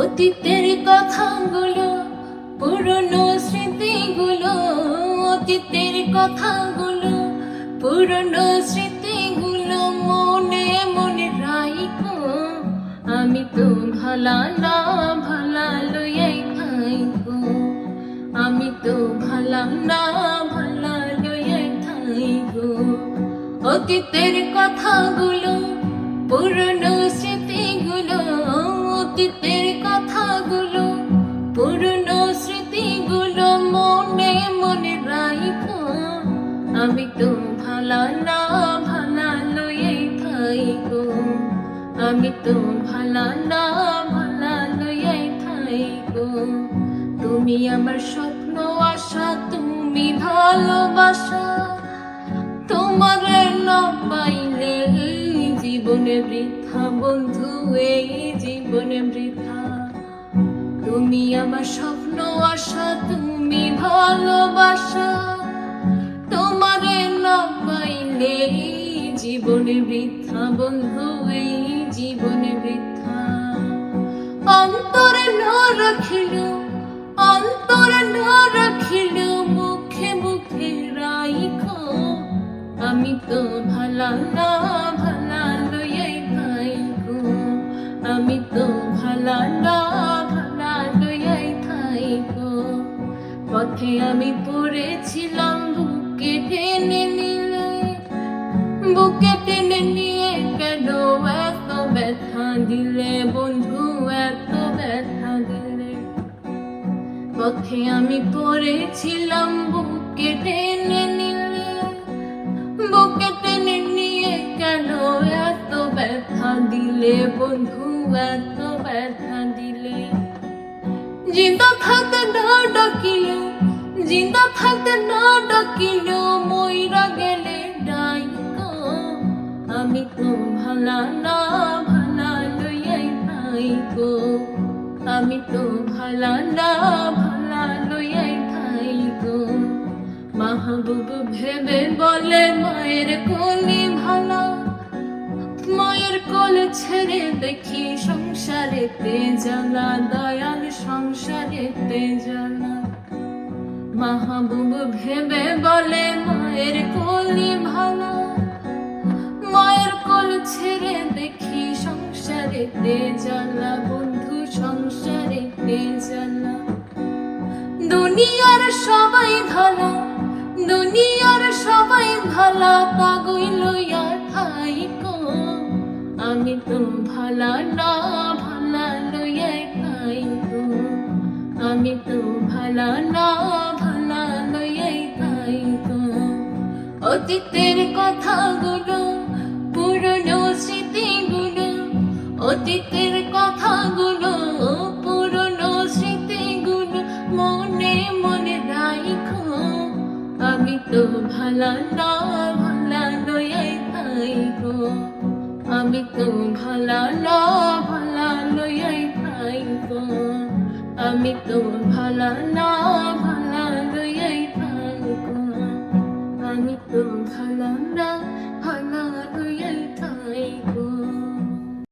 অতীতের কথাগুলো, পুরনো স্মৃতিগুলো, অতীতের কথাগুলো, পুরনো স্মৃতিগুলো মনে মনে রাইখো। আমি তো ভালা না, ভালা লইয়াই থাইকো। আমি তো ভালা না, ভালা লইয়াই থাইকো। অতীতের কথাগুলো, পুরনো স্মৃতিগুলো আমি তো ভালা না, ভালা লইয়াই থাইকো আমি তো ভালা না, ভালা লইয়াই থাইকো তুমি আমার স্বপ্ন, আশা, তুমি ভালোবাসা। তোমার না পাইলে জীবনে বৃথা বন্ধু, এই জীবনে বৃথা। তুমি আমার স্বপ্ন, আশা, তুমি ভালোবাসা। জীবনে বৃথা বন্ধু, এই জীবনে বৃথা। অন্তরে না রাখিল অন্তরে না রাখিল মুখে মুখে রাইখো। আমি তো ভালা না, ভালা লইয়াই আমি তো ভালা না, ভালা লইয়াই পথে আমি পড়েছিলাম, বুকে টেনে নিলে বুকে টেনে নিয়ে কেন এত ব্যথা দিলে? বন্ধু, এত ব্যথা দিলে। পথে আমি পড়েছিলাম, বুকে টেনে নিলে। বুকে টেনে নিয়ে কেন এত ব্যথা দিলে? বন্ধু, এত ব্যথা দিলে। জিন্দা থাকতে না ডাকিলে জিন্দা থাকতে না ডাকিলে মইরা গেলে ডাইকো আমি তো ভালা না, ভালা লইয়াই থাইকো আমি তো ভালা না, ভালা লইয়াই থাইকো মাহবুব ভেবে বলে, মায়ের কোলে ভালা। মায়ের কোল ছেড়ে দেখি সংসারেতে জ্বালা, দয়াল সংসারেতে জ্বালা। মাহবুব ভেবে বলে, মায়ের কোলে ভালা। সংসারেতে জ্বালা বন্ধু সংসারেতে জ্বালা দুনিয়ার সবাই ভালো, দুনিয়ার সবাই ভালো, পাগল লইয়া থাইকো। আমি তো ভালা না, ভালা লইয়া থাইকো। আমি তো ভালা না, ভালা লইয়া থাইকো। অতীতের কথাগুলো, পুরনো স্মৃতিগুলো অতীতের কথাগুলো, পুরনো স্মৃতিগুলো মনে মনে রাইখো। আমি তো ভালা না ভালা লইয়াই থাইকো। আমি তো ভালা না ভালা লইয়াই থাইকো। আমি তো ভালা না ভালা লইয়াই থাইকো। আমি তো ভালা না